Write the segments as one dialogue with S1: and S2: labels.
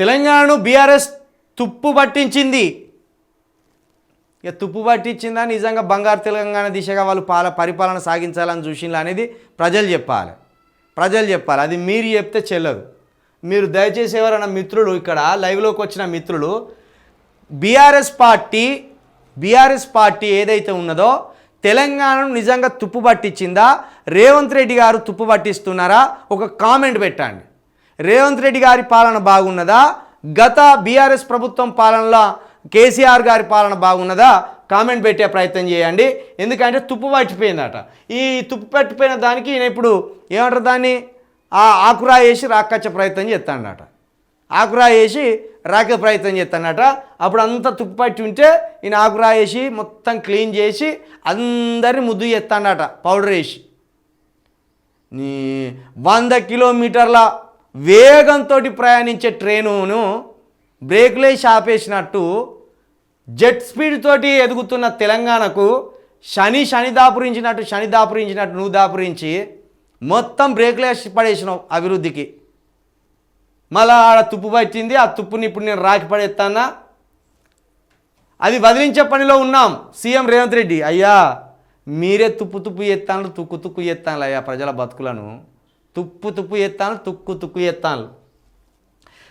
S1: తెలంగాణను బీఆర్ఎస్ తుప్పు పట్టించింది. ఇక తుప్పు పట్టించిందా? నిజంగా బంగారు తెలంగాణ దిశగా వాళ్ళు పాల పరిపాలన సాగించాలని చూసిండ్రు అనేది ప్రజలు చెప్పాలి. ప్రజలు చెప్పాలి. అది మీరు చెప్తే చెల్లదు. మీరు దయచేసి ఎవరైనా మిత్రులు ఇక్కడ లైవ్లోకి వచ్చిన మిత్రులు బీఆర్ఎస్ పార్టీ బీఆర్ఎస్ పార్టీ ఏదైతే ఉన్నదో తెలంగాణను నిజంగా తుప్పు పట్టించిందా? రేవంత్ రెడ్డి గారు తుప్పు పట్టిస్తున్నారా? ఒక కామెంట్ పెట్టండి. రేవంత్ రెడ్డి గారి పాలన బాగున్నదా? గత బీఆర్ఎస్ ప్రభుత్వం పాలనలో కేసీఆర్ గారి పాలన బాగున్నదా? కామెంట్ పెట్టే ప్రయత్నం చేయండి. ఎందుకంటే తుప్పు పట్టిపోయిందట. ఈ తుప్పు పట్టిపోయిన దానికి ఈయన ఇప్పుడు ఏమంటారు దాన్ని? ఆ ఆకురా వేసి రాకచ్చే ప్రయత్నం చేస్తాడట. ఆకురా వేసి రాకే ప్రయత్నం చేస్తాడట. అప్పుడు అంతా తుప్పు పట్టి ఉంటే ఈయన ఆకురా వేసి మొత్తం క్లీన్ చేసి అందరిని ముద్దు చేస్తాడట పౌడర్ వేసి. నీ వంద కిలోమీటర్ల వేగంతో ప్రయాణించే ట్రైనును బ్రేక్లేసి ఆపేసినట్టు జెట్ స్పీడ్ తోటి ఎదుగుతున్న తెలంగాణకు శని శని దాపురించినట్టు శని దాపురించినట్టు నువ్వు దాపురించి మొత్తం బ్రేక్లేసి పడేసినావు అభివృద్ధికి. మళ్ళా ఆడ తుప్పు పట్టింది ఆ తుప్పుని ఇప్పుడు నేను రాకి పడేస్తానా అది వదిలించే పనిలో ఉన్నాం సీఎం రేవంత్ రెడ్డి. అయ్యా మీరే తుప్పు తుప్పు ఎత్తాను తుక్కు తుక్కు ఎత్తాను అయ్యా ప్రజల బతుకులను. తుప్పు తుప్పు ఎత్తాను తుక్కు తుక్కు ఎత్తాను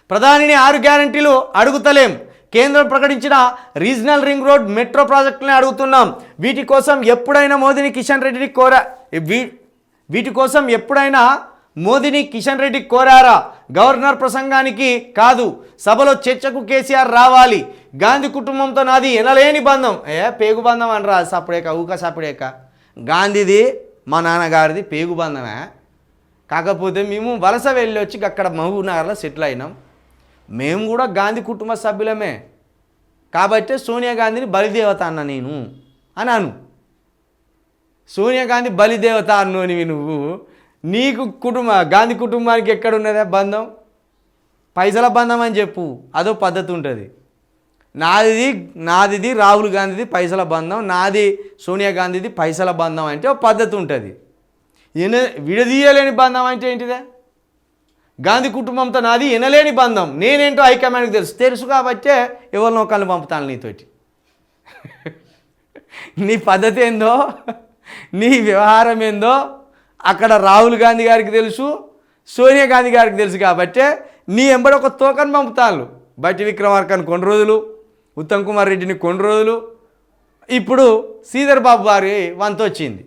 S1: ప్రధానిని ఆరు గ్యారంటీలు అడుగుతలేం. కేంద్రం ప్రకటించిన రీజనల్ రింగ్ రోడ్ మెట్రో ప్రాజెక్టులని అడుగుతున్నాం. వీటి కోసం ఎప్పుడైనా మోదీని కిషన్ రెడ్డిని కోరా వీ- వీటి కోసం ఎప్పుడైనా మోదీని కిషన్ రెడ్డి కోరారా? గవర్నర్ ప్రసంగానికి కాదు సభలో చర్చకు కేసీఆర్ రావాలి. గాంధీ కుటుంబంతో నాది ఎనలేని బంధం. ఏ పేగు బంధం అనరా సప్పుడేక ఊక సపడేక. గాంధీది మా నాన్నగారిది పేగు బంధమే. కాకపోతే మేము వలస వెళ్ళి వచ్చి అక్కడ మహబూబ్నగర్లో సెటిల్ అయినాం. మేము కూడా గాంధీ కుటుంబ సభ్యులమే. కాబట్టి సోనియా గాంధీని బలిదేవత అన్న నేను అన్నాను. సోనియా గాంధీ బలిదేవత అన్నోనివి నువ్వు. నీకు కుటుంబ గాంధీ కుటుంబానికి ఎక్కడున్నదే బంధం? పైసల బంధం అని చెప్పు. అదో పద్ధతి ఉంటుంది. నాదిది నాదిది రాహుల్ గాంధీది పైసల బంధం నాది సోనియా గాంధీది పైసల బంధం అంటే ఒక పద్ధతి ఉంటుంది. ఎన విడదీయలేని బంధం అంటే ఏంటిదే? గాంధీ కుటుంబంతో నాది ఎనలేని బంధం. నేనేంటో హైకమాండ్కి తెలుసు. తెలుసు కాబట్టే ఎవరినో ఒకళ్ళు పంపుతాను నీతోటి. నీ పద్ధతి ఏందో? నీ వ్యవహారం ఏందో? అక్కడ రాహుల్ గాంధీ గారికి తెలుసు సోనియా గాంధీ గారికి తెలుసు కాబట్టే నీ ఎంబడి ఒక తోకను పంపుతాను. బట్టి విక్రమార్కని కొన్ని రోజులు ఉత్తమ్ కుమార్ రెడ్డిని కొన్ని రోజులు. ఇప్పుడు శ్రీధర్ బాబు వారి వంత వచ్చింది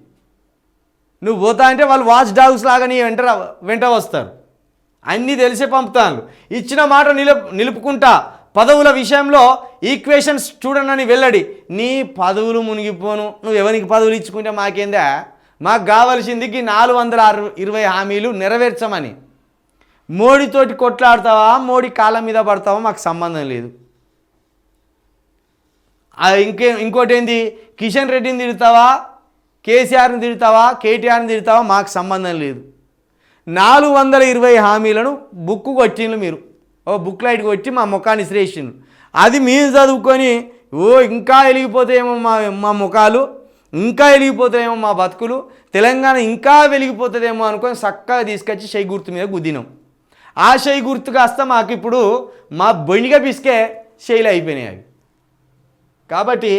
S1: నువ్వు పోతా అంటే వాళ్ళు వాచ్ డాగ్స్ లాగా నీ వెంట వెంట వస్తారు. అన్నీ తెలిసే పంపుతాను ఇచ్చిన మాట నిలుపు నిలుపుకుంటా. పదవుల విషయంలో ఈక్వేషన్స్ చూడనని వెళ్ళడి నీ పదవులు మునిగిపోను. నువ్వు ఎవరికి పదవులు ఇచ్చుకుంటే మాకేందా? మాకు కావలసింది నాలుగు వందల అరవై ఇరవై హామీలు నెరవేర్చమని. మోడీతోటి కొట్లాడతావా? మోడీ కాళ్ళ మీద పడతావా? మాకు సంబంధం లేదు. ఇంకే ఇంకోటి ఏంది కిషన్ రెడ్డిని తిడతావా? కేసీఆర్ని తిడతావా కేటీఆర్ని తిడతావా మాకు సంబంధం లేదు. నాలుగు వందల ఇరవై హామీలను బుక్ కొట్టిండ్రు మీరు. ఓ బుక్ లైట్ కొట్టి మా ముఖాన్ని శ్రేషిండ్రు అది మీరు చదువుకొని ఓ ఇంకా వెలిగిపోతాయేమో మా మా ముఖాలు ఇంకా వెలిగిపోతాయేమో మా బతుకులు తెలంగాణ ఇంకా వెలిగిపోతుందేమో అనుకొని చక్కగా తీసుకొచ్చి షై గుర్తు మీద గుద్దినాం. ఆ షై గుర్తు కాస్త మాకు ఇప్పుడు మా బొణిగ పిసికే శైలి అయిపోయినాయి అవి. కాబట్టి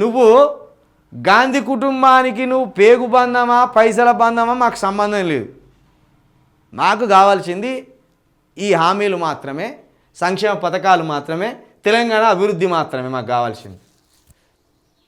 S1: నువ్వు గాంధీ కుటుంబానికి నువ్వు పేగు బంధమా పైసల బంధమా మాకు సంబంధం లేదు. మాకు కావాల్సింది ఈ హామీలు మాత్రమే సంక్షేమ పథకాలు మాత్రమే తెలంగాణ అభివృద్ధి మాత్రమే మాకు కావాల్సింది.